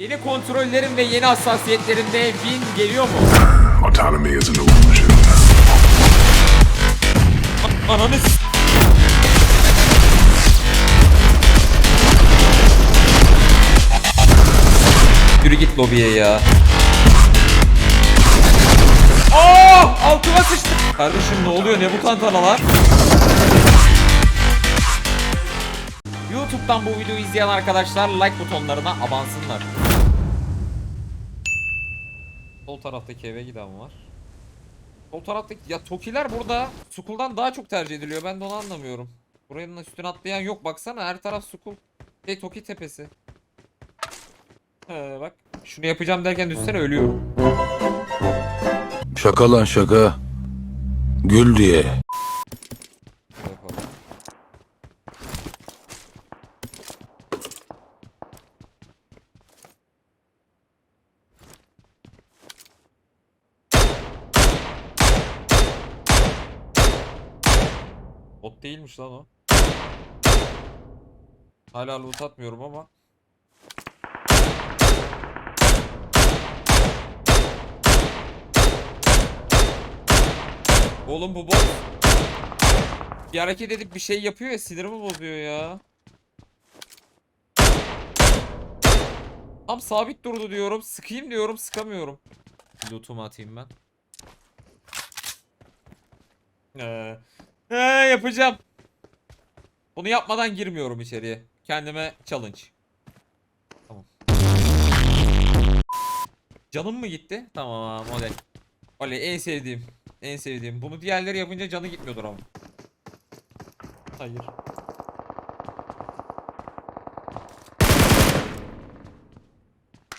Yeni kontrollerim ve yeni hassasiyetlerimde Win geliyor mu? Autonomy is an illusion. Ananı s- Yürü git lobiye ya. Aa! Altıma sıçtı. Kardeşim ne oluyor? Ne bu tantanalar? YouTube'dan bu videoyu izleyen arkadaşlar like butonlarına abansınlar. Sol taraftaki eve giden var. Sol taraftaki ya Tokiler burada Skull'dan daha çok tercih ediliyor. Ben de onu anlamıyorum. Buranın üstüne atlayan yok baksana her taraf Skull. Şey Toki tepesi. He bak. Şunu yapacağım derken düşsene ölüyorum. Şaka lan şaka. Gül diye. Şöyle yapalım. Bot değilmiş lan o. Hala loot atmıyorum ama. Oğlum bu bot bir hareket edip bir şey yapıyor ya sinirimi bozuyor ya. Tam sabit durdu diyorum. Sıkayım diyorum sıkamıyorum. Lootumu atayım ben. Ee, ee, yapacağım. Bunu yapmadan girmiyorum içeriye. Kendime challenge. Tamam. Canım mı gitti? Tamam oley. Oley en sevdiğim. En sevdiğim. Bunu diğerleri yapınca canı gitmiyordur ama. Hayır.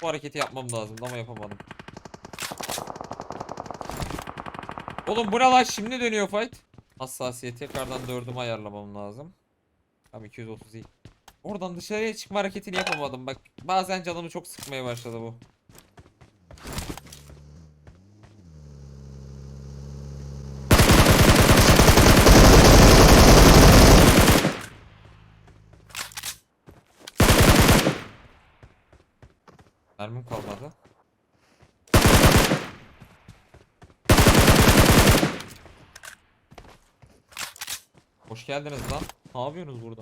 Bu hareketi yapmam lazımdı ama yapamadım. Oğlum bu lan şimdi dönüyor fight. Hassasiyet tekrardan dördümü ayarlamam lazım. Tam 230 iyi. Oradan dışarıya çıkma hareketini yapamadım. Bak bazen canımı çok sıkmaya başladı bu. Mermim kalmadı. Hoş geldiniz lan. Ne yapıyorsunuz burada?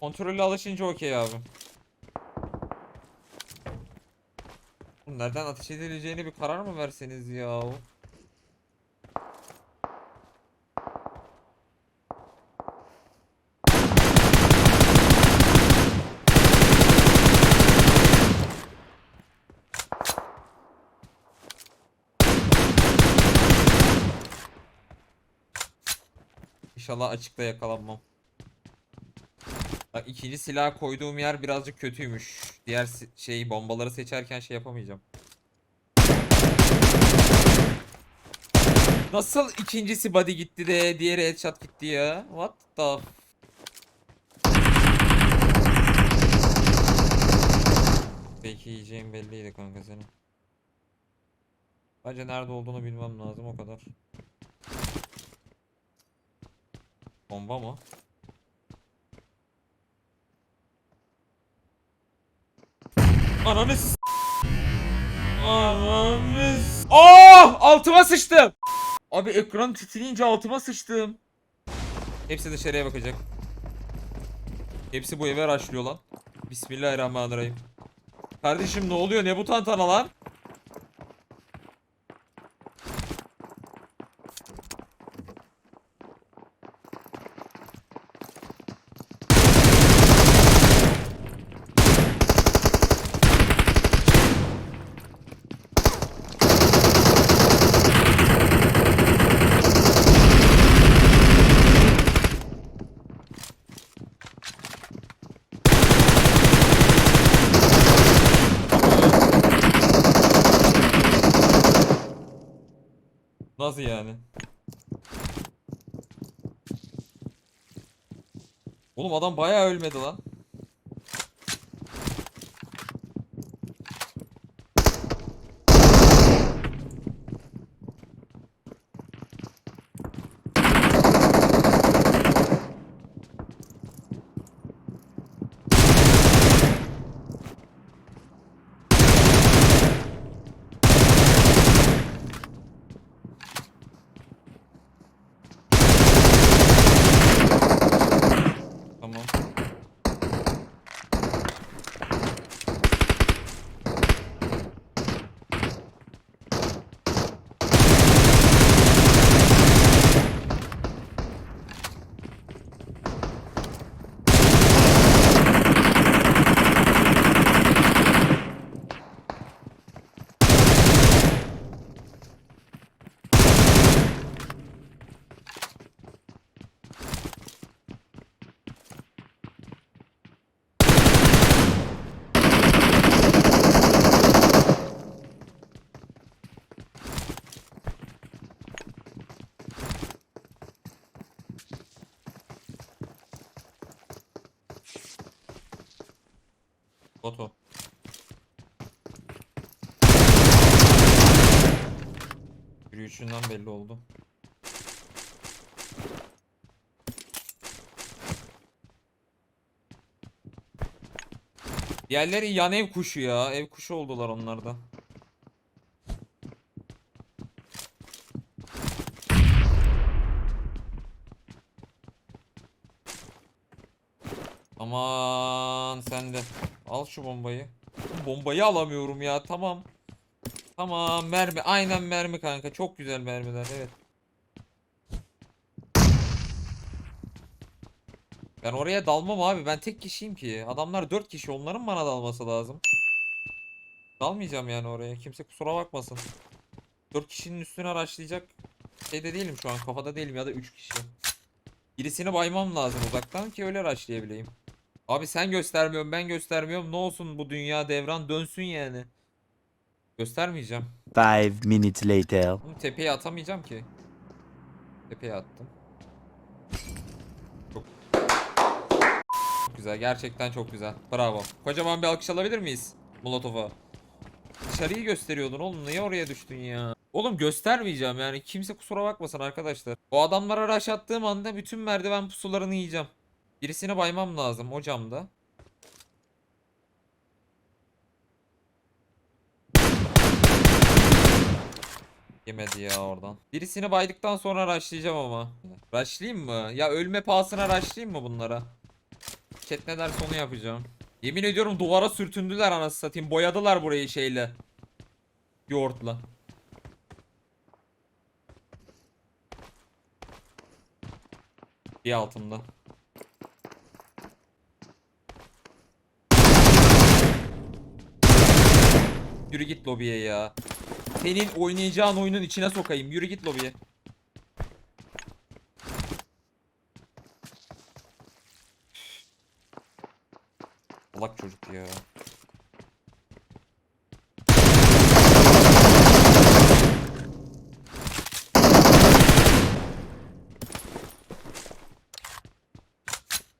Kontrollü alışınca okey abi. Nereden ateş edileceğini bir karar mı verseniz ya? İnşallah açıkta yakalanmam. Bak ikinci silah koyduğum yer birazcık kötüymüş. Diğer şey bombaları seçerken şey yapamayacağım. Nasıl ikincisi body gitti de diğeri headshot gitti ya? What the Belki yiyeceğim belliydi kanka senin. Bence nerede olduğunu bilmem lazım o kadar. Bomba mı? Ananı s- Ananı Oh! Altıma sıçtım. Abi ekran titreyince altıma sıçtım. Hepsi dışarıya bakacak. Hepsi bu eve raşlıyor lan. Bismillahirrahmanirrahim. Kardeşim ne oluyor? Ne bu tantana lan? Nasıl yani? Oğlum adam bayağı ölmedi lan. Foto. Yürüyüşünden belli oldu. Diğerleri yan ev kuşu ya. Ev kuşu oldular onlar da. Aman sen de. Al şu bombayı. Bombayı alamıyorum ya. Tamam. Tamam mermi. Aynen mermi kanka. Çok güzel mermiler. Evet. Ben oraya dalmam abi. Ben tek kişiyim ki. Adamlar 4 kişi. Onların bana dalması lazım. Dalmayacağım yani oraya. Kimse kusura bakmasın. 4 kişinin üstüne araçlayacak şeyde değilim şu an. Kafada değilim ya da 3 kişi. Birisini baymam lazım uzaktan ki öyle araçlayabileyim. Abi sen göstermiyorsun ben göstermiyorum. Ne olsun bu dünya devran dönsün yani. Göstermeyeceğim. Five minutes later. Bunu tepeye atamayacağım ki. Tepeye attım. Çok... çok güzel. Gerçekten çok güzel. Bravo. Kocaman bir alkış alabilir miyiz? Molotov'a. Dışarıyı gösteriyordun oğlum. Niye oraya düştün ya? Oğlum göstermeyeceğim yani. Kimse kusura bakmasın arkadaşlar. O adamlara rush attığım anda bütün merdiven pusularını yiyeceğim. Birisini baymam lazım o camda. Yemedi ya oradan. Birisini baydıktan sonra rushlayacağım ama. Rushlayayım mı? Ya ölme pahasına rushlayayım mı bunlara? Chat ne derse onu yapacağım. Yemin ediyorum duvara sürtündüler anasını satayım. Boyadılar burayı şeyle. Yoğurtla. Bir altımda. Yürü git lobiye ya. Senin oynayacağın oyunun içine sokayım. Yürü git lobiye. Salak çocuk ya.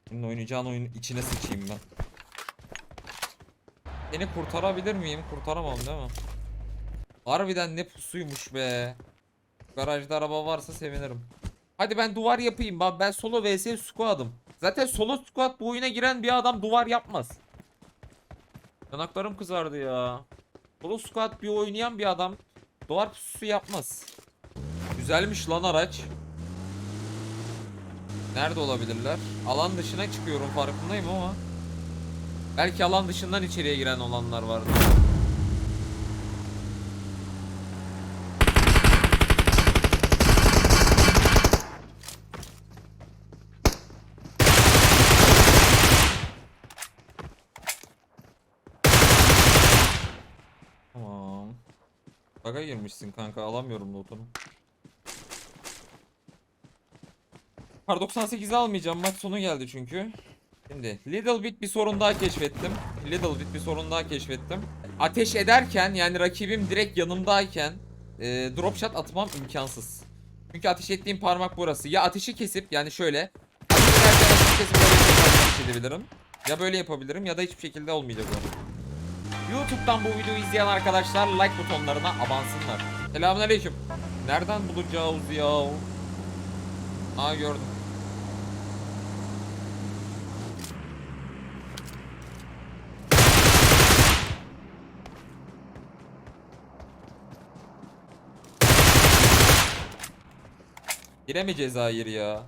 Senin oynayacağın oyunun içine sıçayım ben. Seni kurtarabilir miyim? Kurtaramam değil mi? Harbiden ne pusuymuş be. Garajda araba varsa sevinirim. Hadi ben duvar yapayım. Ben, solo vs squad'ım. Zaten solo squad bu oyuna giren bir adam duvar yapmaz. Yanaklarım kızardı ya. Solo squad bir oynayan bir adam duvar pususu yapmaz. Güzelmiş lan araç. Nerede olabilirler? Alan dışına çıkıyorum farkındayım ama. Belki alan dışından içeriye giren olanlar vardı. Tamam. Baga girmişsin kanka alamıyorum notunu. Kar 98'i almayacağım maç sonu geldi çünkü. Şimdi little bit bir sorun daha keşfettim. Little bit bir sorun daha keşfettim. Ateş ederken yani rakibim direkt yanımdayken e, drop shot atmam imkansız. Çünkü ateş ettiğim parmak burası. Ya ateşi kesip yani şöyle ateş ederken ateşi böyle ateş edebilirim. Ya böyle yapabilirim ya da hiçbir şekilde olmayacak o. YouTube'dan bu videoyu izleyen arkadaşlar like butonlarına abansınlar. Selamünaleyküm. Nereden bulacağız ya? Aa gördüm. Yine mi Cezayir ya?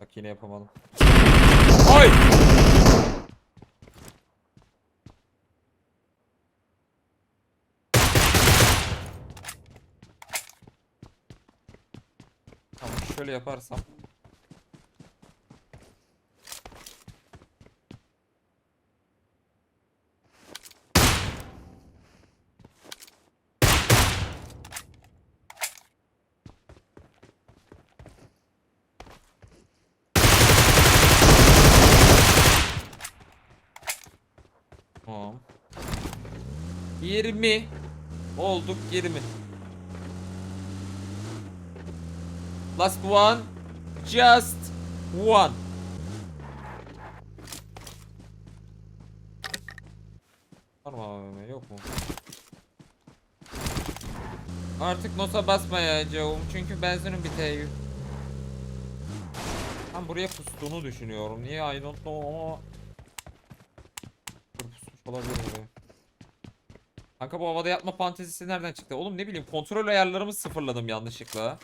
Bak yine yapamadım. Ay! Tamam şöyle yaparsam. 20 olduk 20. Last one. Just one. Var mı AVM? Yok mu? Artık nota basmayacağım çünkü benzinim bitiyor. Ben buraya pustuğunu düşünüyorum. Niye I don't know ama olabilir buraya. Kanka bu havada yatma fantezisi nereden çıktı? Oğlum ne bileyim kontrol ayarlarımı sıfırladım yanlışlıkla.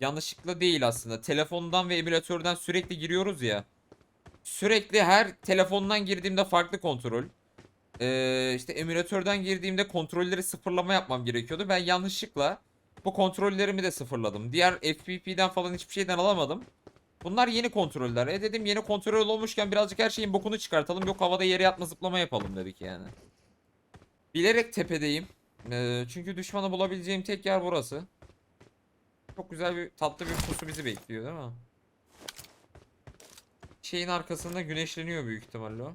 Yanlışlıkla değil aslında. Telefondan ve emülatörden sürekli giriyoruz ya. Sürekli her telefondan girdiğimde farklı kontrol. Ee, işte emülatörden girdiğimde kontrolleri sıfırlama yapmam gerekiyordu. Ben yanlışlıkla bu kontrollerimi de sıfırladım. Diğer FPP'den falan hiçbir şeyden alamadım. Bunlar yeni kontroller. E dedim yeni kontrol olmuşken birazcık her şeyin bokunu çıkartalım. Yok havada yere yatma zıplama yapalım dedik yani. Bilerek tepedeyim. Ee, çünkü düşmanı bulabileceğim tek yer burası. Çok güzel bir tatlı bir pusu bizi bekliyor değil mi? Şeyin arkasında güneşleniyor büyük ihtimalle o.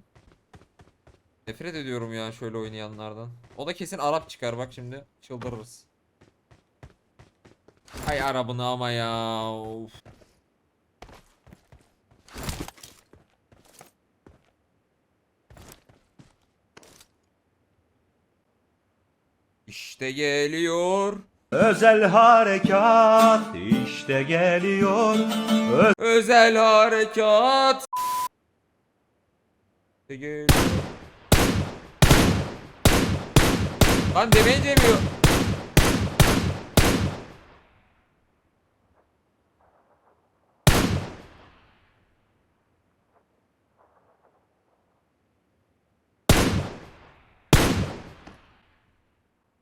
Nefret ediyorum ya şöyle oynayanlardan. O da kesin Arap çıkar bak şimdi çıldırırız. Hay Arabını ama ya. Of. İşte geliyor. Özel harekat işte geliyor. Özel harekat. İşte geliyor. Lan demeyi demiyor.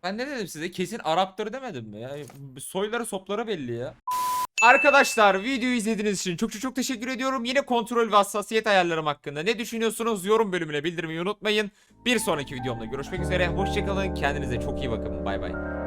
Ben ne dedim size? Kesin Araptır demedim mi ya? Soyları sopları belli ya. Arkadaşlar videoyu izlediğiniz için çok çok çok teşekkür ediyorum. Yine kontrol ve hassasiyet ayarlarım hakkında ne düşünüyorsunuz? Yorum bölümüne bildirmeyi unutmayın. Bir sonraki videomda görüşmek üzere. Hoşçakalın. Kendinize çok iyi bakın. Bay bay.